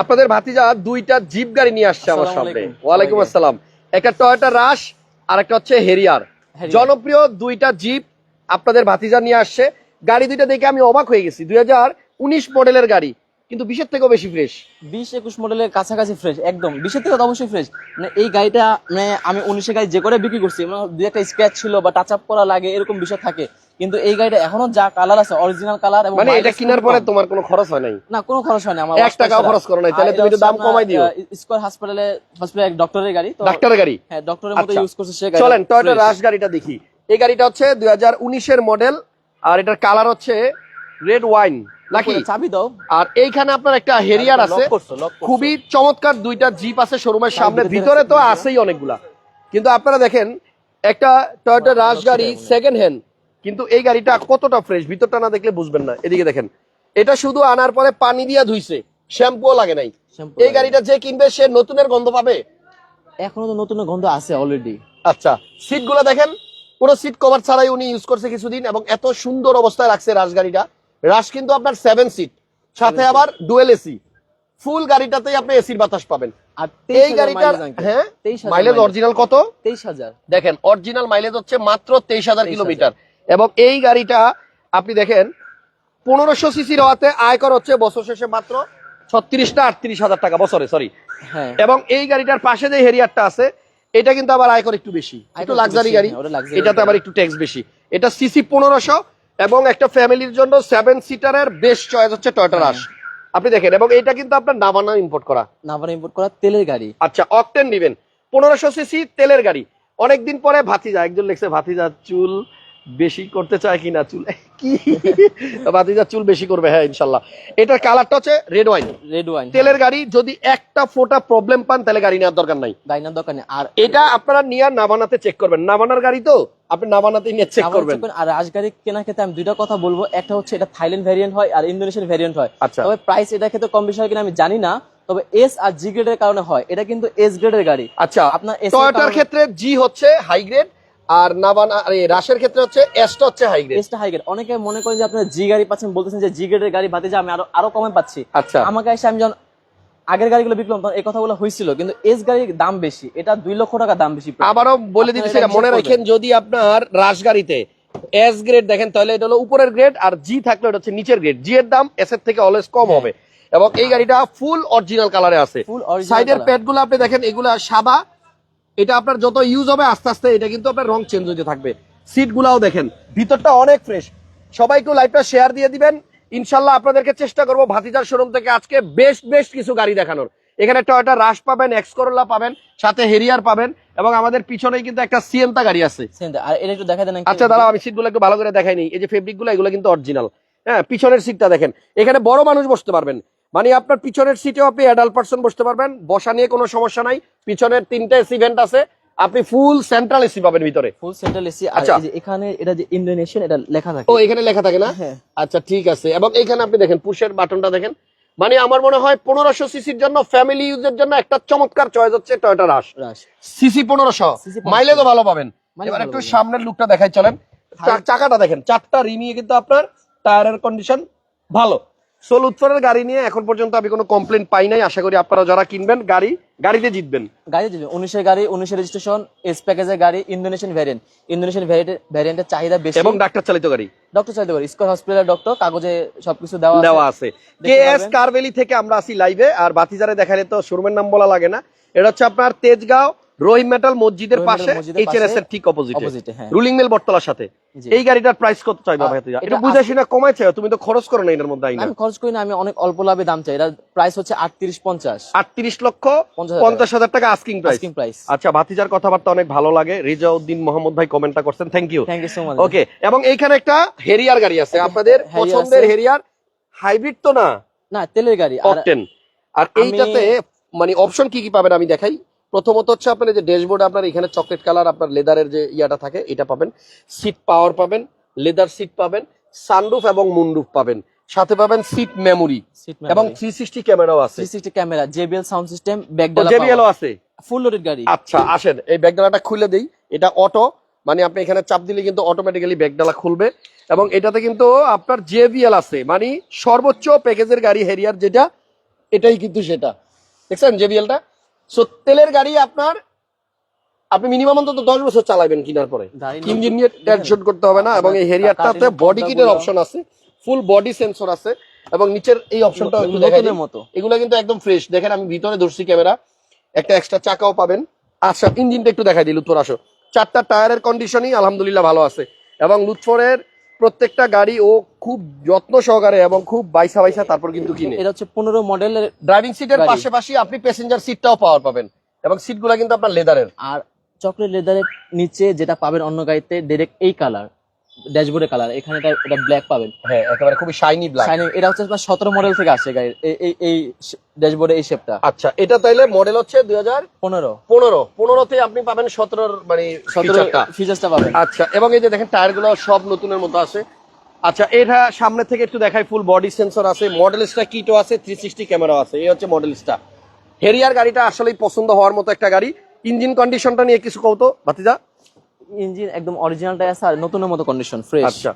আপনাদের ভাতিজা দুইটা জিপ গাড়ি নিয়ে আসছে আমার সামনে। ওয়ালাইকুম আসসালাম। একটা টয়োটা রাশ আর একটা হচ্ছে হেরিয়ার। জনপ্রিয় দুইটা জিপ আপনাদের ভাতিজা নিয়ে আসছে। গাড়ি দুইটা দেখে আমি অবাক হয়ে গেছি। দুই হাজার উনিশ মডেলের গাড়ি কিন্তু বিশের থেকেও বেশি ফ্রেশ বিশ একুশ মডেলের কাছাকাছি ফ্রেশ একদম। বিশের থেকে অবশ্যই ফ্রেশ মানে এই গাড়িটা মানে আমি উনিশে গাড়ি যে করে বিক্রি করছি মানে দুই একটা স্ক্র্যাচ ছিল বা টাচ আপ করা লাগে এরকম বিষয় থাকে। কিন্তু এই গাড়িটা এখনও যা কালার আছে অরিজিনাল কালার এবং মানে এটা কেনার পরে তোমার কোনো খরচ হয় নাই? না কোনো খরচ হয় না আমার এক টাকাও খরচ করো নাই, তাহলে তুমি একটু দাম কমাই দিও। স্কোয়ার হাসপাতালে হসপিটালে এক ডক্টরের গাড়ি তো ডাক্তারের গাড়ি? হ্যাঁ ডক্টরের মতো আচ্ছা। ইউজ করছে সে গাড়ি। চলেন টয়োটা রাশ গাড়িটা দেখি। এই গাড়িটা হচ্ছে দুই হাজার উনিশের মডেল আর এটার কালার হচ্ছে রেড ওয়াইন নাকি? চাবি দাও। আর এইখানে আপনার একটা হেরিয়ার আছে। খুবই চমৎকার দুইটা জিপ আছে শোরুমের সামনে ভিতরে ভিতরে তো আছেই অনেকগুলা। কিন্তু আপনারা দেখেন একটা টয়োটা রাশ গাড়ি সেকেন্ড হ্যান্ড কিন্তু এই গাড়িটা কতটা ফ্রেশ ভিতরটা না দেখলে বুঝবেন না। এদিকে দেখেন। এটা শুধু আনার পরে পানি দিয়ে ধুইছে। শ্যাম্পুও লাগে নাই। এই গাড়িটা যে কিনবে সে নতুনের গন্ধ পাবে? এখনও তো নতুন গন্ধ আছে অলরেডি আচ্ছা সিটগুলো দেখেন। পুরো সিট কভার ছাড়াই উনি ইউজ করছে কিছুদিন এবং এত সুন্দর অবস্থায় রাখছে রাশ গাড়িটা। রাশ কিন্তু আপনার সেভেন সিট সাথে আবার ডুয়েল এসি ফুল গাড়িটাতেই আপনি এসির বাতাস পাবেন। আর এই গাড়িটার হ্যাঁ? মাইলেজ অরিজিনাল কত? তেইশ হাজার। দেখেন অরিজিনাল মাইলেজ হচ্ছে মাত্র তেইশ হাজার। কিলোমিটার। এবং এই গাড়িটা আপনি দেখেন পনেরোশো সিসির হওয়াতে আয়কর হচ্ছে বছর শেষে মাত্র ছত্রিশটা আটত্রিশ হাজার টাকা বছরে সরি হ্যাঁ। এবং এই গাড়িটার পাশে যে হেরিয়ারটা আছে এটা কিন্তু আবার আয়কর একটু বেশি। একটু লাক্সারি গাড়ি হ্যাঁ, এটাতে আবার একটু ট্যাক্স বেশি। এটা সিসি পনেরোশো এবং একটা ফ্যামিলির জন্য সেভেন সিটারের বেস্ট চয়েস হচ্ছে টয়টা হ্যাঁ। রাশ আপনি দেখেন এবং এটা কিন্তু আপনার নামানা ইম্পোর্ট করা। নাভার ইম্পোর্ট করা তেলের গাড়ি। আচ্ছা অকটেন নিবেন। পনেরোশো সিসি তেলের গাড়ি। অনেকদিন পরে ভাতিজা একজন লেখছে ভাতিজা চুল বেশি করতে চায় কিনা চুল? কি? ভাতিজা চুল বেশি করবে হ্যাঁ ইনশাল্লাহ। এটার কালারটা হচ্ছে রেড ওয়াইন রেড ওয়াইন তেলের গাড়ি যদি একটা ফোটা প্রবলেম পান তাহলে গাড়ি নেওয়ার দরকার নাই। গাইনার দোকানে আর এটা আপনারা নিয়ে নাবানাতে চেক করবেন। নাবানার গাড়ি তো আপনি নাবানাতে নিয়ে চেক করবেন। আর করুন, গাড়ি কেনার ক্ষেত্রে আমি দুইটা কথা বলব। একটা হচ্ছে এটা থাইল্যান্ড ভ্যারিয়েন্ট হয় আর ইন্দোনেশিয়ান ভ্যারিয়েন্ট হয়। আচ্ছা। তবে প্রাইস এটা ক্ষেত্রে কম বেশি হয় কিনা আমি জানি না। তবে এস আর জি গ্রেডের কারণে হয়। এটা কিন্তু এস গ্রেডের গাড়ি। আচ্ছা আপনার টয়োটার ক্ষেত্রে জি হচ্ছে হাই গ্রেড আর নাবানা আরে রাশের ক্ষেত্রে হচ্ছে এসটা হচ্ছে হাই গ্রেড এসটা হাই গ্রেড অনেকে মনে করেন যে আপনার জি গাড়ি পাচ্ছেন বলতেছেন যে জি গ্রেডের গাড়ি বাদে যে আমি আরও আরও কমে পাচ্ছি। আচ্ছা। আমাকে এসে আমি যখন আগের গাড়িগুলো বিক্রম এই কথাগুলো হয়েছিল কিন্তু এস গাড়ির দাম বেশি। এটা দুই লক্ষ টাকা দাম বেশি। আবারও বলে দিচ্ছি মনে রাখেন যদি আপনার রাশ গাড়িতে এস গ্রেড দেখেন তাহলে এটা হলো উপরের গ্রেড আর জি থাকলে এটা হচ্ছে নিচের গ্রেড জি এর দাম এস এর থেকে অলওয়েজ কম হবে। এবং এই গাড়িটা ফুল অরিজিনাল কালারে আছে। সাইডের প্যাডগুলো আপনি দেখেন এগুলা সাদা এটা আপনার যত ইউজ হবে আস্তে আস্তে এটা কিন্তু আপনার রং চেঞ্জ হতে থাকবে। সিট গুলাও দেখেন ভিতরটা অনেক ফ্রেশ সবাই একটু লাইভটা শেয়ার দিয়ে দিবেন। ইনশাল্লাহ আপনাদেরকে চেষ্টা করব ভাতিজার শোরুম থেকে আজকে বেস্ট বেস্ট কিছু গাড়ি দেখানোর। এখানে টয়টা রাশ পাবেন এক্স করোলা পাবেন সাথে হেরিয়ার পাবেন এবং আমাদের পিছনেই কিন্তু একটা সিএনতা গাড়ি আছে। আচ্ছা দাঁড়াও আমি সিটগুলো একটু ভালো করে দেখাই নি এই যে ফেব্রিকগুলো এগুলো কিন্তু অরিজিনাল হ্যাঁ পিছনের সিটটা দেখেন। এখানে বড় মানুষ বসতে পারবেন। মানে আপনার পিছনের সিটেও আপনি অ্যাডাল্ট পার্সন বসতে পারবেন বসা নিয়ে কোনো সমস্যা নাই। পিছনের তিনটে এসি ভেন্ট আছে আপনি ফুল সেন্ট্রাল এসি পাবেন ভিতরে। ফুল সেন্ট্রাল এসি আচ্ছা। এখানে এটা যে ইন্দোনেশিয়ান এটা লেখা থাকে। ও এখানে লেখা থাকে না? হ্যাঁ। আচ্ছা ঠিক আছে। এবং এখানে আপনি দেখেন পুশের বাটনটা দেখেন। মানে আমার মনে হয় পনেরোশো সিসির জন্য ফ্যামিলি ইউজের জন্য একটা চমৎকার চয়েস হচ্ছে টয়োটা রাশ রাশ সিসি পনেরোশো। মাইলেজও ভালো পাবেন। এবার একটু সামনের লুকটা দেখাই চলেন। চাকাটা দেখেন চারটা রিমিয়ে কিন্তু আপনার টায়ারের কন্ডিশন ভালো। সোল উৎফরের গাড়ি নিয়ে এখন পর্যন্ত আমি কোনো কমপ্লেন পাই নাই। আশা করি আপনারা যারা কিনবেন গাড়ি গাড়িতে জিতবেন। গাড়ি দিবে উনিশের গাড়ি উনিশের রেজিস্ট্রেশন এস প্যাকেজের গাড়ি ইন্দোনেশিয়ান ভ্যারিয়েন্ট ইন্দোনেশিয়ান ভ্যারিয়েন্টের চাহিদা বেশি। এবং ডাক্তার চালিত গাড়ি। ডক্টর চাইতে পারি স্কোয়ার হসপিটালের ডক্টর কাগজে সবকিছু দেওয়া দেওয়া আছে। কে এস কারভেলি থেকে আমরা আসি লাইভে আর বাতিজারে দেখালে তো শোরুমের নাম বলা লাগে না। এটা হচ্ছে আপনার তেজগাঁও রহিম মেটাল মসজিদের পাশে এইচএনএস এর ঠিক অপোজিটে। রুলিং মিল বটতলার সাথে। এই গাড়িটার প্রাইস কত চাইবা ভাই? তুই এটা এটা বুঝে আশি- শুনে কমাই চাই তুমি তো খরচ করো না এটার মধ্যে আইনা আমি খরচ করি না আমি অনেক অল্প লাভে দাম চাই। এটা প্রাইস হচ্ছে আটত্রিশ পঞ্চাশ। আটত্রিশ লক্ষ 50,000 হাজার। টাকা আস্কিং প্রাইস আস্কিং প্রাইস আচ্ছা ভাতিজার কথাবার্তা অনেক ভালো লাগে। রিজাউদ্দিন মোহাম্মদ ভাই কমেন্টটা করছেন। Thank you thank you so much okay এবং এইখানে একটা হেরিয়ার গাড়ি আছে। আপনাদের পছন্দের হেরিয়ার হাইব্রিড তো না? না তেলের গাড়ি। আর আর এইটাতে মানে অপশন কি কি পাবেন আমি দেখাই। প্রথমত হচ্ছে আপনার যে ড্যাশবোর্ড আপনার এখানে চকলেট কালার আপনার লেদারের যে ইয়াটা থাকে এটা পাবেন। সিট পাওয়ার পাবেন লেদার সিট পাবেন সানরুফ এবং মুনরুফ পাবেন। সাথে পাবেন সিট মেমোরি এবং থ্রি সিক্সটি ক্যামেরাও আছে। Three sixty camera JBL sound system ব্যাকডালা জেবিএলও আছে। ফুল লোডেড গাড়ি। আচ্ছা আসেন এই ব্যাগডালাটা খুলে দেই। এটা অটো মানে আপনি এখানে চাপ দিলে কিন্তু অটোমেটিক্যালি ব্যাগডালা খুলবে। এবং এটাতে কিন্তু আপনার জেবিএল আছে মানে সর্বোচ্চ প্যাকেজের গাড়ি হেরিয়ার যেটা এটাই কিন্তু সেটা। দেখছেন জেবিএলটা সো তেলের গাড়ি আপনার আপনি মিনিমাম অন্তত দশ বছর চালাবেন কিনার পরে। ইঞ্জিন নিয়ে টেনশন করতে হবে না এবং এই হেরিয়ারটাতে বডি কিটের অপশন আছে ফুল বডি সেন্সর আছে এবং নিচের এই অপশনটা একটু দেখাই মতো। এগুলো কিন্তু একদম ফ্রেশ দেখেন আমি ভিতরে ধরছি ক্যামেরা একটা এক্সট্রা চাকাও পাবেন। আচ্ছা ইঞ্জিনটা একটু দেখাই দিই লুৎফর আসো। চারটা টায়ারের কন্ডিশনই আলহামদুলিল্লাহ ভালো আছে। এবং লুৎফরের প্রত্যেকটা গাড়ি ও খুব যত্ন সহকারে এবং খুব বাইসা বাইসা তারপর কিন্তু কিনে। এটা হচ্ছে পনেরো মডেলের ড্রাইভিং সিটের। পাশাপাশি আপনি প্যাসেঞ্জার সিটটাও পাওয়ার পাবেন এবং সিটগুলো কিন্তু আপনার লেদারের আর চকলেট লেদারের নিচে যেটা পাবেন অন্য গাড়িতে ডিরেক্ট এই কালার ড্যাশবোর্ডের কালার এখানে এটা এটা ব্ল্যাক পাবেন। হ্যাঁ একেবারে খুবই শাইনি ব্ল্যাক শাইনিং এটা হচ্ছে আপনার সতেরো মডেল থেকে আসে গাড়ির এই এই এই ড্যাশবোর্ডে এই শেপটা আচ্ছা এটা তাইলে মডেল হচ্ছে দুই হাজার পনেরো। তে আপনি পাবেন সতেরোর মানে সতেরো ফিচারটা পাবেন। আচ্ছা এবং এই যে দেখেন টায়ারগুলো সব নতুনের মতো আছে। আচ্ছা এটা সামনে থেকে একটু দেখাই ফুল বডি সেন্সর আছে। মডেল মডেলসটা কিটো আছে থ্রি সিক্সটি ক্যামেরা আছে। এই হচ্ছে মডেল মডেলসটা হেরিয়ার গাড়িটা আসলেই পছন্দ হওয়ার মতো একটা গাড়ি। ইঞ্জিন কন্ডিশনটা নিয়ে কিছু কৌতো ভাতিজা? ইঞ্জিন একদম অরিজিনালটাই আছে আর নতুনের মতো কন্ডিশন ফ্রেশ আচ্ছা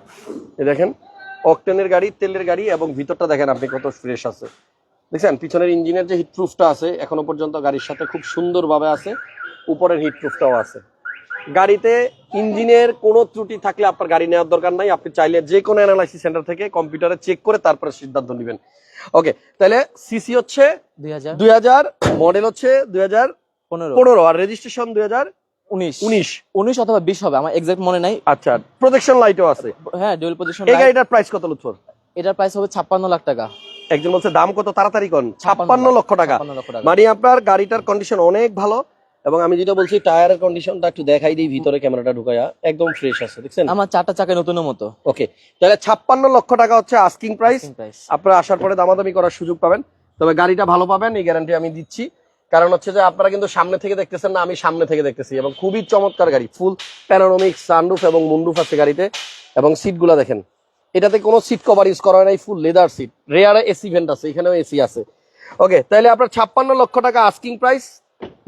এই দেখেন অকটেনের গাড়ি তেলের গাড়ি এবং ভিতরটা দেখেন আপনি কত ফ্রেশ আছে। দেখছেন পিছনের ইঞ্জিনের যে হিটপ্রুফটা আছে এখনও পর্যন্ত গাড়ির সাথে খুব সুন্দরভাবে আছে উপরের হিটপ্রুফটাও আছে। গাড়িতে ইঞ্জিনের কোনো ত্রুটি থাকলে আপনার গাড়ি নেওয়ার দরকার নাই আপনি চাইলে যে কোনো অ্যানালাইসিস সেন্টার থেকে কম্পিউটারে চেক করে তারপরে সিদ্ধান্ত নেবেন। ওকে তাহলে সিসি হচ্ছে দুই হাজার। মডেল হচ্ছে দুই হাজার পনেরো। পনেরো আর রেজিস্ট্রেশন দুই হাজার উনিশ। উনিশ। উনিশ অথবা বিশ হবে আমার এক্সাক্ট মনে নাই। আচ্ছা প্রোটেকশন লাইটও আছে। হ্যাঁ ডুয়েল পজিশন এই গাড়িটার প্রাইস কত লুৎফর? এটার প্রাইস হবে ছাপ্পান্ন লাখ টাকা। একজন বলছে দাম কত? তাড়াতাড়ি কন। ছাপ্পান্ন লক্ষ টাকা। মানে আপনার গাড়িটার কন্ডিশন অনেক ভালো এবং আমি যেটা বলছি টায়ারের কন্ডিশনটা একটু দেখাই দিই ভিতরে ক্যামেরাটা ঢুকায়া। একদম ফ্রেশ আছে দেখছেন? আমার চারটা চাকায় নতুনের মতো। ওকে তাহলে ছাপ্পান্ন লক্ষ টাকা হচ্ছে আস্কিং প্রাইস আপনারা আসার পরে দামাদামি করার সুযোগ পাবেন। তবে গাড়িটা ভালো পাবেন এই গ্যারান্টি আমি দিচ্ছি। কারণ হচ্ছে যে আপনারা কিন্তু সামনে থেকে দেখতেছেন না আমি সামনে থেকে দেখতেছি। এবং খুবই চমৎকার গাড়ি ফুল প্যানোরমিক সানরুফ এবং মুন্ডুফ আছে গাড়িতে। এবং সিটগুলো দেখেন এটাতে কোনো সিট কভার ইউজ করা হয় নাই ফুল লেদার সিট রেয়ারে এসি ভেন্ট আছে এখানেও এসি আছে। ওকে তাহলে আপনার ছাপ্পান্ন লক্ষ টাকা আস্কিং প্রাইস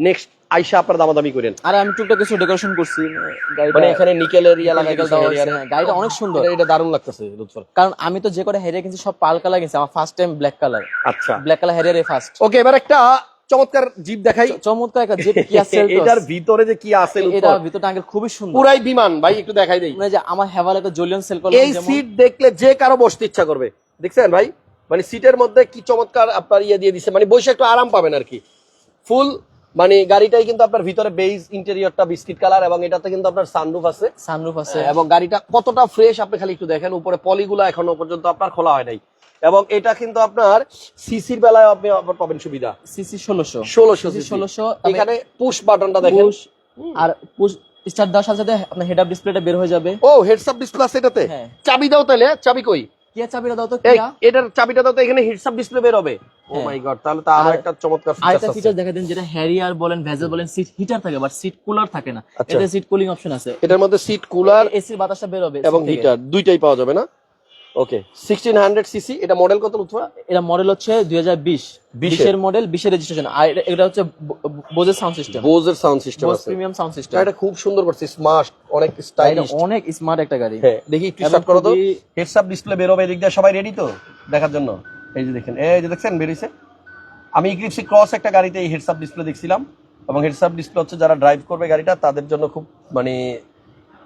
নেক্সট আইসা আপনার দামাদামি করেন। আর আমি টুকটাক কিছু ডেকোরেশন করছি। মানে এখানে নিকেলের ইয়া লাগাই হ্যাঁ, গাড়িটা অনেক সুন্দর। এটা দারুণ লাগতেছে লুৎফর। কারণ আমি তো যে করে হেরিয়ে কিনছি সব পাল কালার কিনছি আমার ফার্স্ট টাইম ব্ল্যাক কালার আচ্ছা। Black colour Harrier first okay এবার একটা চমৎকার জিপ দেখাই। চমৎকার একটা জিপ কিয়া সেলটোস এটার ভিতরে যে কি আছে এটার ভিতরে আঙ্কেল খুবই সুন্দর। পুরাই বিমান ভাই একটু দেখাই দেই। মানে যে আমার হেভাল একটা জলিয়ন সেল করলাম এই সিট দেখলে যে কারও বসতে ইচ্ছা করবে। দেখছেন ভাই? মানে সিটের মধ্যে কি চমৎকার আপনার ইয়ে দিয়ে দিছে মানে বসে একটু আরাম পাবেন আর কি। ফুল মানে গাড়িটাই কিন্তু আপনার ভিতরে বেজ ইন্টেরিয়রটা বিস্কিট কালার এবং এটাতে কিন্তু আপনার সানরুফ আছে। সানরুফ আছে। এবং গাড়িটা কতটা ফ্রেশ আপনি খালি একটু দেখেন উপরে পলিগুলো এখনও পর্যন্ত আপনার খোলা হয় নাই। এবং এটা কিন্তু আপনার সিসির বেলায় আপনি আবার পাবেন সুবিধা। সিসি ষোলোশো। ষোলোশো সিসি ষোলোশো এখানে পুশ বাটনটা দেখেন। পুশ আর পুশ স্টার্ট দেওয়ার সাথে সাথে আপনার হেড আপ ডিসপ্লেটা বের হয়ে যাবে। ও হেডস আপ ডিসপ্লে আছে এটাতে? হ্যাঁ। চাবি দাও তাহলে চাবি কই? কি চাবিটা দাও তো? এটার চাবিটা দাও তো এখানে হেডস আপ ডিসপ্লে বের হবে। ও। মাই গড তাহলে তো আরও একটা চমৎকার ফিচার ফিচার দেখা দেন যেটা হ্যারিয়ার বলেন ভেজেল বলেন সিট হিটার থাকে বাট সিট কুলার থাকে না। আচ্ছা। এটা সিট কুলিং অপশন আছে। এটার মধ্যে সিট কুলার এসির বাতাসটা বের হবে এবং হিটার দুইটাই পাওয়া যাবে না? ওকে সিক্সটিন হান্ড্রেড সিসি এটা মডেল কত লুৎফা এটা মডেল হচ্ছে দুই হাজার বিশ। বিশের। মডেল বিশের রেজিস্ট্রেশন আর এটা- হচ্ছে বোজের সাউন্ড সিস্টেম বোজের সাউন্ড সিস্টেম আছে। প্রিমিয়াম সাউন্ড সিস্টেম এটা খুব সুন্দর করছে স্মার্ট অনেক স্টাইলিশ অনেক স্মার্ট একটা গাড়ি। হ্যাঁ দেখি একটু স্টার্ট করো তো। হেডস আপ ডিসপ্লে বের হবে এদিক দিয়ে সবাই রেডি তো? দেখার জন্য। এই যে দেখেন, এই যে দেখছেন বেরিয়েছে? আমি ইক্লিপসি ক্রস একটা গাড়িতে এই হেডস আপ ডিসপ্লে দেখছিলাম এবং হেডস আপ ডিসপ্লে হচ্ছে যারা ড্রাইভ করবে গাড়িটা, তাদের জন্য খুব মানে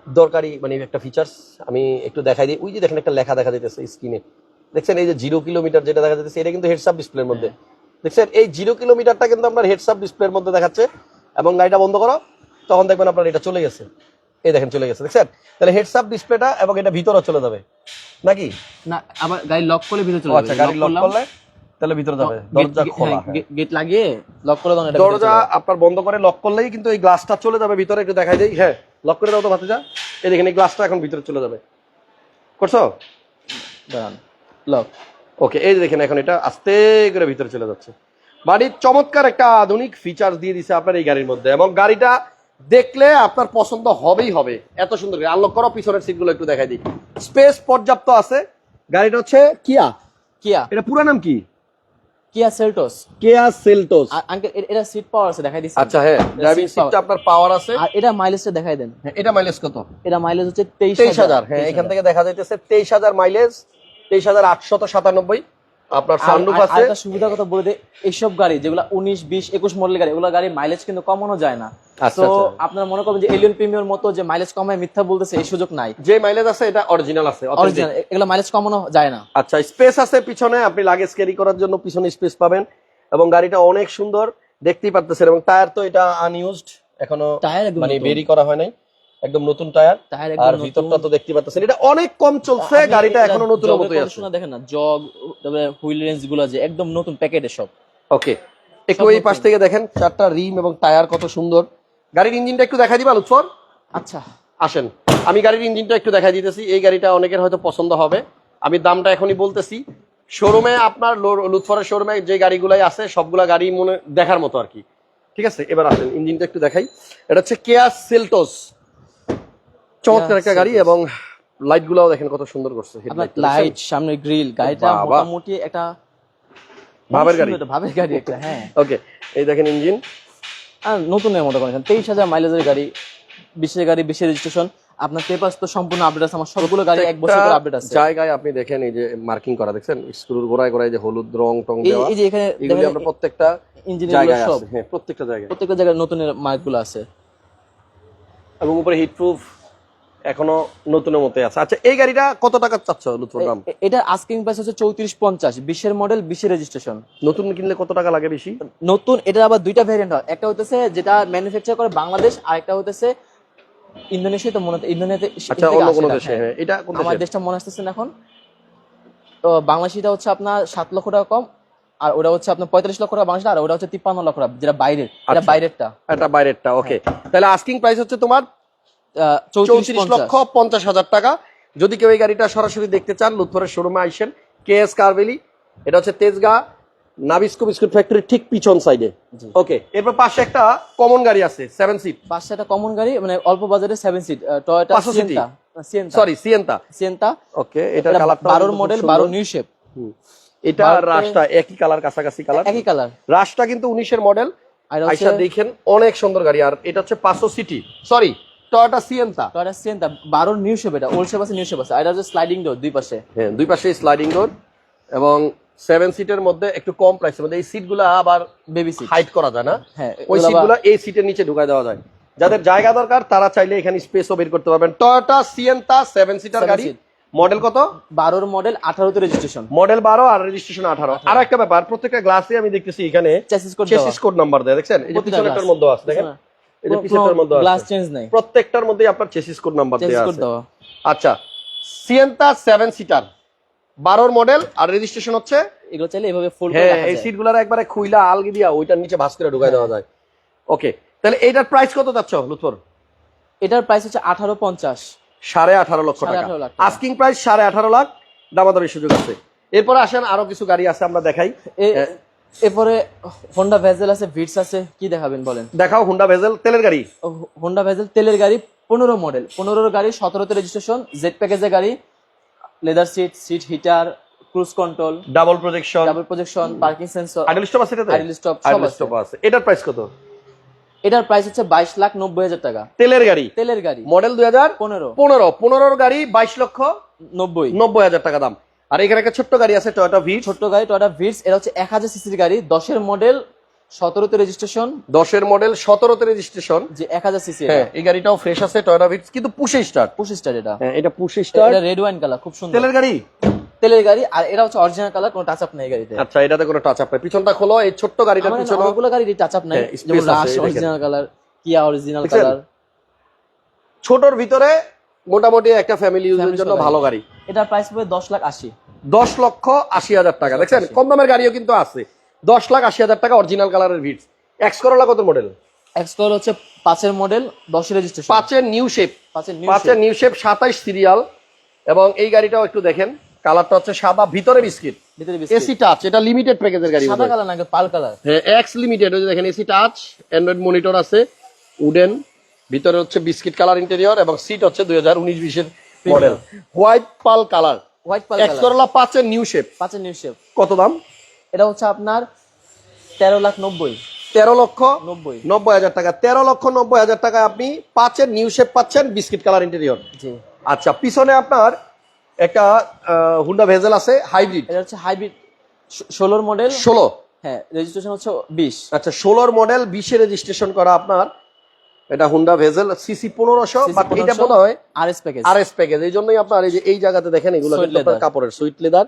দরকারি মানে একটা ফিচার্স আমি একটু দেখাই দিই। ওই যে দেখেন একটা লেখা দেখা যাইতেছে স্ক্রিনে দেখছেন এই যে জিরো কিলোমিটার যেটা দেখা যাচ্ছে এটা কিন্তু হেডস আপ ডিসপ্লের মধ্যে। দেখছেন, এই জিরো কিলোমিটারটা কিন্তু আপনার হেডস আপ ডিসপ্লের মধ্যে দেখাচ্ছে এবং গাড়িটা বন্ধ করো, তখন দেখবেন আপনার এটা চলে গেছে। এই দেখেন চলে গেছে দেখছেন? তাহলে হেডস আপ ডিসপ্লেটা এবং এটা ভিতরে চলে যাবে। নাকি? না আবার গাড়ি লক করলে ভিতরে চলে আচ্ছা গাড়ি লক করলে তাহলে ভিতরে যাবে দরজা খোলা। হ্যাঁ। গেট লাগিয়ে লক করে দাও এটা দরজা আপনার বন্ধ করে লক করলেই কিন্তু এই গ্লাসটা চলে যাবে ভিতরে একটু দেখাই দেই। হ্যাঁ লক করে দাও তো ভাতিজা। এই দেখেন এই গ্লাসটা এখন ভিতরে চলে যাবে। করছ? দাঁড়ান লক ওকে এই যে দেখেন এখন এটা আস্তে করে ভিতরে চলে যাচ্ছে। বাড়ির চমৎকার একটা আধুনিক ফিচার দিয়ে দিছে আপনার এই গাড়ির মধ্যে এবং গাড়িটা দেখলে আপনার পছন্দ হবেই হবে। এত সুন্দর আনলক করো পিছনের সিটগুলো একটু দেখাই দিই। স্পেস পর্যাপ্ত আছে। গাড়িটা হচ্ছে কিয়া কিয়া এটা পুরো নাম কি? কিয়া সেলটোস কেয়া সেলটোস আর আঙ্কেল এটা সিট পাওয়ার আছে দেখাই দিচ্ছি। আচ্ছা হ্যাঁ ড্রাইভিং সিটটা আপনার পাওয়ার আছে। আর এটা মাইলেজটা দেখাই দেন। হ্যাঁ, এটা মাইলেজ কত? এটা মাইলেজ হচ্ছে তেইশ তেইশ হাজার হ্যাঁ এখান থেকে দেখা যাইতেছে তেইশ হাজার মাইলেজ তেইশ হাজার আটশত সাতানব্বই। আপনার সানরুফ আছে? আরেকটা সুবিধার কথা বলে দিই এইসব গাড়ি যেগুলো উনিশ বিশ একুশ মডেল গাড়ি এগুলো গাড়ি মাইলেজ কিন্তু কমানো যায় না। আচ্ছা, তো আচ্ছা। আপনারা মনে করবেন যে এলিয়ন প্রিমিয়ার মতো যে মাইলেজ কমায় মিথ্যা বলতেছে এই সুযোগ নাই। যে মাইলেজ আছে এটা অরিজিনাল আছে। অরিজিনাল এগুলো মাইলেজ কমানো যায় না। আচ্ছা স্পেস আছে পিছনে আপনি লাগেজ ক্যারি করার জন্য পিছনে স্পেস পাবেন। এবং গাড়িটা অনেক সুন্দর দেখতেই পারতেছেন এবং টায়ার তো এটা আনইউজড এখনও টায়ার মানে বেরি করা হয় নাই। একদম নতুন টায়ার আর ভিতরটা তো দেখতে পাচ্ছেন এটা অনেক কম চলছে গাড়িটা এখনও নতুন মতোই আছে। conditioner দেখেন না জগ তারপরে হুইল রেঞ্জগুলো যে একদম নতুন প্যাকেটে সব। ওকে একটু এই পাশ থেকে দেখেন চারটা রিম এবং টায়ার কত সুন্দর। গাড়ির ইঞ্জিনটা একটু দেখাই দিবা লুৎফর? আচ্ছা। আসেন আমি গাড়ির ইঞ্জিনটা একটু দেখাই দিতেছি এই গাড়িটা অনেকের হয়তো পছন্দ হবে। আমি দামটা এখনই বলতেছি শোরুমে আপনার লুৎফরের শোরুমে যে গাড়িগুলাই আছে সবগুলা গাড়ি মনে দেখার মতো আর কি। ঠিক আছে এবার আসেন ইঞ্জিনটা একটু দেখাই। এটা হচ্ছে কেয়া সেলটোস। চমৎকার একটা গাড়ি এবং লাইট গুলাও দেখেন কত সুন্দর করছে লাইট সামনে গ্রিল গাড়িটা। মোটামুটি একটা ভাবের গাড়ি। ভাবের গাড়ি একটা হ্যাঁ। ওকে এই দেখেন ইঞ্জিন আর নতুনের মতো কন্ডিশন তেইশ হাজার মাইলেজের গাড়ি বিশের গাড়ি বিশের রেজিস্ট্রেশন আপনার পেপার তো সম্পূর্ণ আপডেট আছে আমার সবগুলো গাড়ি এক বছর করে আপডেট আছে। জায়গায় আপনি দেখেন এই যে মার্কিং করা দেখছেন? স্ক্রুর গোড়ায় গোড়ায় যে হলুদ রং টং দেওয়া এই যে এখানে এগুলি আমরা প্রত্যেকটা ইঞ্জিনের জায়গায় সব হ্যাঁ প্রত্যেকটা জায়গায়। প্রত্যেকটা জায়গায় নতুনের মার্কগুলো আছে। এবং উপরে হিট প্রুফ এখনও নতুনের মতো আছে। আচ্ছা এই গাড়িটা কত টাকা চাচ্ছ লুৎফর দাম? এটা আস্কিং প্রাইস হচ্ছে চৌত্রিশ পঞ্চাশ বিশের মডেল বিশের রেজিস্ট্রেশন নতুন কিনলে কত টাকা লাগে বেশি? নতুন এটা আবার দুইটা ভ্যারিয়েন্ট হয়। একটা হতেছে যেটা ম্যানুফ্যাকচার করে বাংলাদেশ আর একটা হতেছে ইন্দোনেশিয়া তো মনে হয় ইন্দোনেশিয়াতে আচ্ছা অন্য কোনো দেশে হ্যাঁ। হ্যাঁ এটা কোন আমার দেশটা মনে আসতেছে না এখন। তো বাংলাদেশিটা হচ্ছে আপনার সাত লক্ষ টাকা কম আর ওটা হচ্ছে আপনার পঁয়তাল্লিশ লক্ষ টাকা বাংলাদেশ আর ওটা হচ্ছে তিপ্পান্ন লক্ষ টাকা যেটা বাইরের এটা আচ্ছা। বাইরেরটা। এটা বাইরেরটা ওকে। তাহলে আস্কিং প্রাইস হচ্ছে তোমার চৌত্রিশ লক্ষ পঞ্চাশ। হাজার টাকা। যদি কেউ এই গাড়িটা সরাসরি দেখতে চান লুৎফরের শোরুমে আইসেন কে এস কারভেলি। এটা হচ্ছে তেজগা নাবিস্কো বিস্কুট ফ্যাক্টরির ঠিক পিছন সাইডে ওকে এরপর পাশে একটা কমন গাড়ি আছে সেভেন সিট পাঁচটা একটা কমন গাড়ি মানে অল্প বাজারে seven seat. Toyota Sienta sorry Sienta Sienta okay এটা কালারটা বারোর মডেল বারো নিউ শেপ এটা রাশটা একই কালার কাছাকাছি কালার একই কালার রাশটা কিন্তু উনিশের মডেল আর এটা আইসা দেখেন অনেক সুন্দর গাড়ি। আর এটা হচ্ছে পাঁচশো city. Sorry Toyota Sienta Toyota Sienta বারোর নিউ শেপ এটা ওল্ড শেপ আছে নিউ শেপ আছে। আর এটা হচ্ছে স্লাইডিং ডোর দুই পাশে। হ্যাঁ দুই পাশে স্লাইডিং ডোর এবং সেভেন সিটের মধ্যে একটু কম প্রাইসের মধ্যে। এই সিটগুলো আবার বেবি সিট হাইট করা যায় না। হ্যাঁ ওই সিটগুলো এই সিটের নিচে ঢুকায় দেওয়া যায়। যাদের জায়গা দরকার তারা চাইলে এখানে স্পেসও বের করতে পারবেন। টয়োটা সিয়েন্তা সেভেন সিটার গাড়ি। মডেল কত? বারোর মডেল আঠারোতে রেজিস্ট্রেশন মডেল বারো আর রেজিস্ট্রেশন আঠারো। আর একটা ব্যাপার প্রত্যেকটা গ্লাসে আমি দেখতেছি এখানে চেসিস কোড নাম্বার দেয় দেখছেন? এই যে মধ্যে আছে দেখেন? এই যে পিছনেরটার মধ্যে গ্লাস চেঞ্জ নাই। প্রত্যেকটার মধ্যেই আপনার চেসিস কোড নাম্বার কোড আছে। আচ্ছা সিয়েন্তা সেভেন সিটার বারোর মডেল আর রেজিস্ট্রেশন হচ্ছে? এগুলো চাইলে এভাবে ফোল্ড করে হ্যাঁ রাখা এই যায়। সিটগুলোর একবারে খুইলা আলগি দিয়া ওইটার নিচে ভাস করে ঢুকাই দেওয়া যায়। ওকে তাহলে এইটার প্রাইস কত যাচ্ছ লুৎফর? এটার প্রাইস হচ্ছে আঠারো পঞ্চাশ। সাড়ে আঠারো লক্ষ টাকা। আস্কিং প্রাইস সাড়ে আঠারো লাখ দামাদামি সুযোগ আছে। এরপরে আসেন আরও কিছু গাড়ি আছে আমরা দেখাই। এরপরে হোন্ডা ভেজেল আছে ভিটস আছে কি দেখাবেন বলেন? দেখাও হুন্ডা ভেজেল তেলের গাড়ি। হোন্ডা ভেজেল তেলের গাড়ি পনেরো মডেল পনেরোর গাড়ি সতেরোতে রেজিস্ট্রেশন জেড প্যাকেজের গাড়ি leather seat seat heater cruise control double projection double projection parking sensor idle stop আছে এটাতে stop সব আইডল। স্টপ আছে। এটার প্রাইস কত? এটার প্রাইস হচ্ছে বাইশ লাখ নব্বই হাজার টাকা। তেলের গাড়ি? তেলের গাড়ি। মডেল দুই হাজার? পনেরো। পনেরো। পনেরোর গাড়ি বাইশ লক্ষ নব্বই। নব্বই হাজার টাকা দাম। আর এখানে একটা ছোট্ট গাড়ি আছে টয়োটা ভি ছোট্ট গাড়ি টয়টা ভিটস এটা হচ্ছে এক হাজার সিসির গাড়ি দশের মডেল সতেরোতে রেজিস্ট্রেশন দশের মডেল সতেরোতে রেজিস্ট্রেশন যে এক হাজার সিসি হ্যাঁ এই গাড়িটাও ফ্রেশ আছে টয়োটা ভিটস কিন্তু পুশে স্টার্ট পঁচিশ স্টার এটা। হ্যাঁ এটা পুশে স্টার্ট এটা রেড ওয়াইন কালার খুব সুন্দর। তেলের গাড়ি? তেলের গাড়ি আর এটা হচ্ছে অরিজিনাল কালার কোনো টাচ আপ নেই গাড়িতে। আচ্ছা এটাতে কোনো টাচ আপ নাই। পিছনটা খোলো এই ছোট্ট গাড়িটার আমার পিছনে। অনেকগুলো গাড়ি টাচ আপ নাই যেমন। অরিজিনাল কালার কিয়া অরিজিনাল কালার ছোটর ভিতরে মোটামুটি একটা ফ্যামিলি ইউজের জন্য ভালো গাড়ি। এটার প্রাইস পড়বে দশ লাখ আশি। দশ লক্ষ আশি হাজার টাকা। দেখছেন? কম দামের গাড়িও কিন্তু আছে। দশ লাখ আশি হাজার টাকা অরিজিনাল কালারের ভিটস এক্স করোলা কত মডেল এক্স এক্সকল হচ্ছে পাঁচের মডেল দশের রেজিস্ট্রেশন পাঁচের নিউ শেপ পাঁচের নিউ শেপ সাতাইশ সিরিয়াল এবং এই গাড়িটাও একটু দেখেন। কালারটা হচ্ছে সাদা ভিতরে বিস্কিট ভিতরে বিস্কিট। এসি টাচ এটা লিমিটেড প্যাকেজের গাড়ি সাদা কালার নাকি পাল কালার হ্যাঁ এক্স লিমিটেড ওই যে দেখেন এসি টাচ অ্যান্ড্রয়েড মনিটর আছে উডেন ভিতরে হচ্ছে বিস্কিট কালার ইন্টেরিয়র এবং সিট হচ্ছে দুই হাজার উনিশ বিশের model. White pearl colour white pearl X পাঁচের নিউ শেপ পাঁচের নিউ শেপ কত দাম? এটা হচ্ছে আপনার তেরো লাখ নব্বই। তেরো লক্ষ নব্বই। নব্বই হাজার টাকা। তেরো লক্ষ নব্বই হাজার টাকা আপনি পাঁচের নিউ শেপ পাচ্ছেন বিস্কিট কালার ইন্টেরিয়র আচ্ছা পিছনে আপনার একটা হুন্ডা ভেজেল আছে হাইব্রিড এটা হচ্ছে হাইব্রিড ষোলোর মডেল ষোলো। হ্যাঁ রেজিস্ট্রেশন হচ্ছে বিশ। আচ্ছা ষোলোর মডেল বিশে রেজিস্ট্রেশন করা আপনার এটা হুন্ডা ভেজেল সিসি পনেরোশো বাট এটা 1500 মনে হয় R S package R S package এই জন্যই আপনার এই যে এই জায়গাতে দেখেন এগুলো আপনার কাপড়ের সুইট লেদার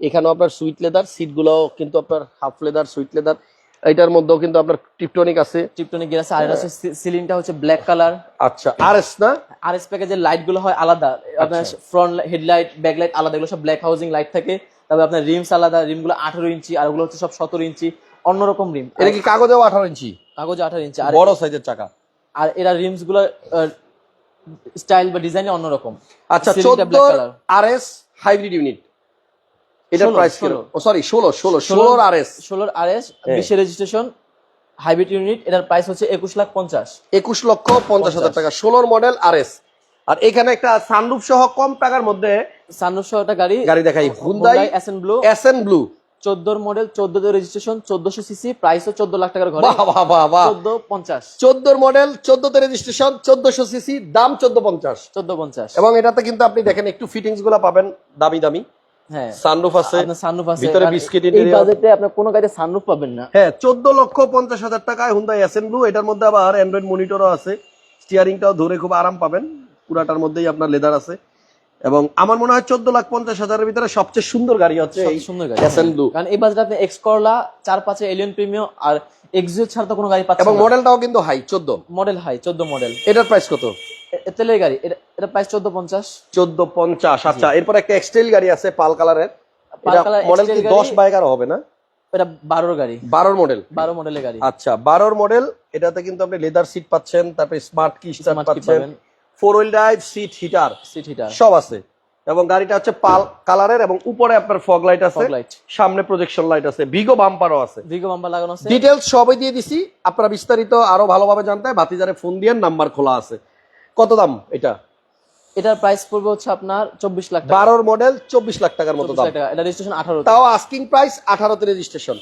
এখানেও আপনার সুইট লেদার সিটগুলো কিন্তু আপনার হাফ লেদার সুইট লেদার এটার মধ্যেও কিন্তু আপনার টিপটনিক আছে। টিপটনিক গিয়ার আছে আর হচ্ছে সিলিংটা হচ্ছে ব্ল্যাক কালার আচ্ছা আর এস না? আর এস প্যাকেজের লাইটগুলো হয় আলাদা। আপনার। ফ্রন্ট হেডলাইট ব্যাকলাইট আলাদা এগুলো সব ব্ল্যাক হাউজিং লাইট থাকে। তারপর আপনার রিমস আলাদা রিমগুলো আঠারো ইঞ্চি আর ওগুলো হচ্ছে সব সতেরো ইঞ্চি। অন্যরকম রিম এটা কি কাগজেও আঠারো ইঞ্চি? কাগজে আঠারো ইঞ্চি আর বড় সাইজের চাকা। আর এরা রিমসগুলো স্টাইল বা ডিজাইন অন্যরকম। আচ্ছা Ceiling টা চোদ্দ আর এস হাইব্রিড ইউনিট এটার প্রাইস 16 ও সরি ষোলো। ষোলো ষোলোর আর এস ষোলোর আর এস হ্যাঁ। রেজিস্ট্রেশন হাইব্রিড ইউনিট এটার প্রাইস হচ্ছে একুশ লাখ পঞ্চাশ। একুশ লক্ষ পঞ্চাশ হাজার টাকা ষোলোর মডেল আর এস আর এখানে একটা সানরুফ সহ কম টাকার মধ্যে সানরুফ সহ একটা গাড়ি গাড়ি দেখাই Hyundai SN blue S N blue চোদ্দোর মডেল চোদ্দোতে রেজিস্ট্রেশন চোদ্দশো সিসি প্রাইসও চোদ্দ লাখ টাকার ঘরে। চোদ্দ পঞ্চাশ। চোদ্দোর মডেল চোদ্দতে রেজিস্ট্রেশন চোদ্দশো সিসি দাম চোদ্দ পঞ্চাশ। চোদ্দ পঞ্চাশ। এবং এটাতে কিন্তু আপনি দেখেন একটু ফিটিংসগুলা পাবেন দামি দামি। হ্যাঁ। সানরুফ আছে সানরুফ আছে। ভিতরে কারণ এই বাজেটে আপনার কোনো গাড়িতে সানরুফ পাবেন না। হ্যাঁ চোদ্দ লক্ষ পঞ্চাশ হাজার টাকায় ব্লু এটার মধ্যে আবার অ্যান্ড্রয়েড মনিটরও আছে। স্টিয়ারিংটাও ধরে খুব আরাম পাবেন। পুরাটার মধ্যেই আপনার লেদার আছে। এবং আমার মনে হয় চোদ্দ লাখ পঞ্চাশ হাজারের ভিতরে সবচেয়ে সুন্দর গাড়ি হচ্ছে এই সুন্দর গাড়ি। কারণ এই বাজেটে আপনি এক্স করলা চার পাঁচে এলিয়ন প্রিমিয়াম আর এক্সিও ছাড়া তো কোনো গাড়ি পাচ্ছেন এবং মডেলটাও কিন্তু হাই চোদ্দ। মডেল হাই চোদ্দ মডেল। এটার প্রাইস কত? তেলের গাড়ি এটা প্রাইস চোদ্দ পঞ্চাশ। চোদ্দ পঞ্চাশ আচ্ছা এরপর একটা এক্সটেল গাড়ি আছে পাল কালারের। মডেল কি দশ বা এগারো হবে না? এটা বারোর গাড়ি। বারোর মডেল বারো মডেলের গাড়ি। আচ্ছা বারোর মডেল এটাতে কিন্তু আপনি লেদার সিট পাচ্ছেন তারপরে স্মার্ট কি key পাচ্ছেন। Four wheel drive seat heater seat heater সব আছে। এবং গাড়িটা হচ্ছে পাল কালারের এবং উপরে আপনার ফগ লাইট আছে সামনে প্রজেকশন লাইট আছে ভিগো বাম্পারও আছে। ভিগো বাম্পার লাগানো আছে। ডিটেলস সবই দিয়ে দিছি আপনারা বিস্তারিত আরও ভালোভাবে জানতে ভাতিজারে ফোন দিয়ে নাম্বার খোলা আছে। কত দাম এটা? এটার প্রাইস পড়বে হচ্ছে আপনার চব্বিশ লাখ টাকা। বারোর মডেল চব্বিশ লাখ টাকার মতো দাম। এটা রেজিস্ট্রেশন আঠারো। তাও আস্কিং প্রাইস আঠারোতে রেজিস্ট্রেশন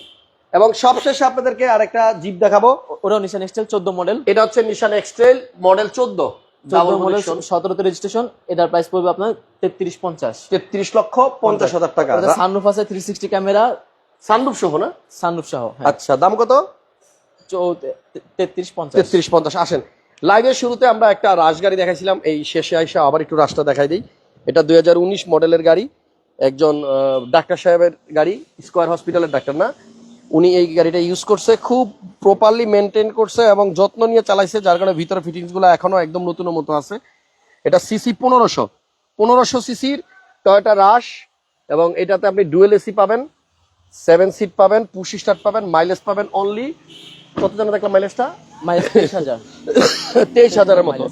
এবং সবশেষে আপনাদেরকে আরেকটা জিপ দেখাবো। ওটাও নিশান এক্সটেল চোদ্দ মডেল এটা হচ্ছে নিশান এক্সট্রেল মডেল চোদ্দ। সতেরোতে রেজিস্ট্রেশন এটার প্রাইস পড়বে আপনার তেত্রিশ পঞ্চাশ। তেত্রিশ লক্ষ পঞ্চাশ হাজার টাকা সানরুফ আছে থ্রি সিক্সটি ক্যামেরা সানরুফ সহ না? সানরুফ সহ হ্যাঁ। আচ্ছা দাম কত? তেত্রিশ পঞ্চাশ। তেত্রিশ পঞ্চাশ আসেন। লাইভের শুরুতে আমরা একটা রাশ গাড়ি দেখাইছিলাম এই শেষে আইসা আবার একটু রাশটা দেখাই দিই। এটা দুই হাজার উনিশ মডেলের গাড়ি একজন ডাক্তার সাহেবের গাড়ি স্কোয়ার হসপিটালের ডাক্তার না? উনি এই গাড়িটা ইউজ করছে খুব প্রপারলি মেনটেন করছে এবং যত্ন নিয়ে চালাইছে যার কারণে ভিতরে ফিটিংসগুলো এখনও একদম নতুনের মতো আছে। এটা সিসি পনেরোশো। পনেরোশো সিসির টয়টা রাশ এবং এটাতে আপনি ডুয়েল এসি পাবেন সেভেন সিট পাবেন পুশি স্টার্ট পাবেন মাইলেজ পাবেন অনলি কত জানা দেখলাম মাইলেজটা মাইলেজ তেইশ হাজার। তেইশ হাজারের মতো।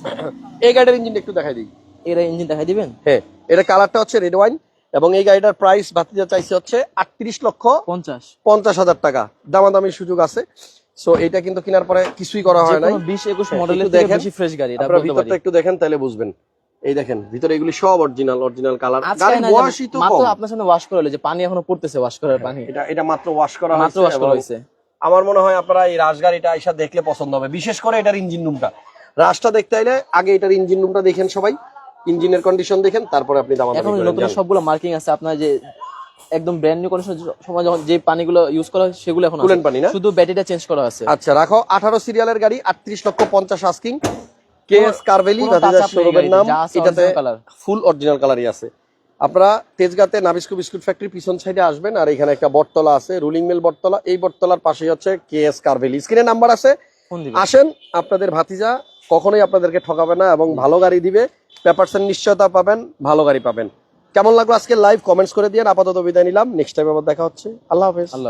এই গাড়ির ইঞ্জিন একটু দেখাই দিই। এর ইঞ্জিন দেখাই দিবেন? হ্যাঁ এটা কালারটা হচ্ছে রেড ওয়াইন এবং এই গাড়িটার প্রাইস ভাতিজা চাইছে হচ্ছে আটত্রিশ লক্ষ পঞ্চাশ। পঞ্চাশ হাজার টাকা। দামাদামির সুযোগ আছে। সো এটা কিন্তু কেনার পরে কিছুই করা হয় যেকোনো বিশ একুশ হ্যাঁ, মডেলের দেখেন। ফ্রেশ গাড়ি আপনারা ভিতরটা একটু দেখেন তাহলে বুঝবেন। এই দেখেন ভিতরে এগুলি সব অরিজিনাল অরিজিনাল কালার তো মাত্র আপনার সামনে ওয়াশ করে হলো যে পানি এখনও পড়তেছে ওয়াশ করার পানি। এটা এটা মাত্র ওয়াশ করা মাত্র হয়েছে ওয়াশ করা হয়েছে। আমার মনে হয় আপনারা এই রাশ গাড়িটা আইসা দেখলে পছন্দ হবে। বিশেষ করে এটার ইঞ্জিন রুমটা রাশটা দেখতে আইলে আগে এটার ইঞ্জিন রুমটা দেখেন সবাই। ইঞ্জিনের কন্ডিশন দেখেন তারপরে আপনি দাম এখন নতুন সবগুলো মার্কিং আছে আপনার যে একদম ব্র্যান্ড নিউ কন্ডিশন সময় যখন যে পানিগুলো ইউজ করা হয় সেগুলো এখন আছে। কুলেন পানি না? শুধু ব্যাটারিটা চেঞ্জ করা আছে। আচ্ছা রাখো আঠারো সিরিয়ালের গাড়ি আটত্রিশ লক্ষ পঞ্চাশ আস্কিং কে এস কারভেলি নেই শোরুমের নাম এটাতে ফুল অরিজিনাল কালারই আছে। আপনারা তেজগাতে নাবিস্কু বিস্কুট ফ্যাক্টরি পিছন সাইডে আসবেন আর এখানে একটা বটতলা আছে রুলিং মিল বটতলা। এই বটতলার পাশেই হচ্ছে কে এস কারভেলি স্ক্রিনে নাম্বার আছে। আসেন আপনাদের ভাতিজা কখনোই আপনাদেরকে ঠকাবে না এবং ভালো গাড়ি দিবে। পেপারসের নিশ্চয়তা পাবেন, ভালো গাড়ি পাবেন। কেমন লাগল আজকে লাইভ কমেন্টস করে দিয়ে আপাতত বিদায় নিলাম। নেক্সট টাইম আবার দেখা হচ্ছে। আল্লাহ হাফেজ। আল্লাহ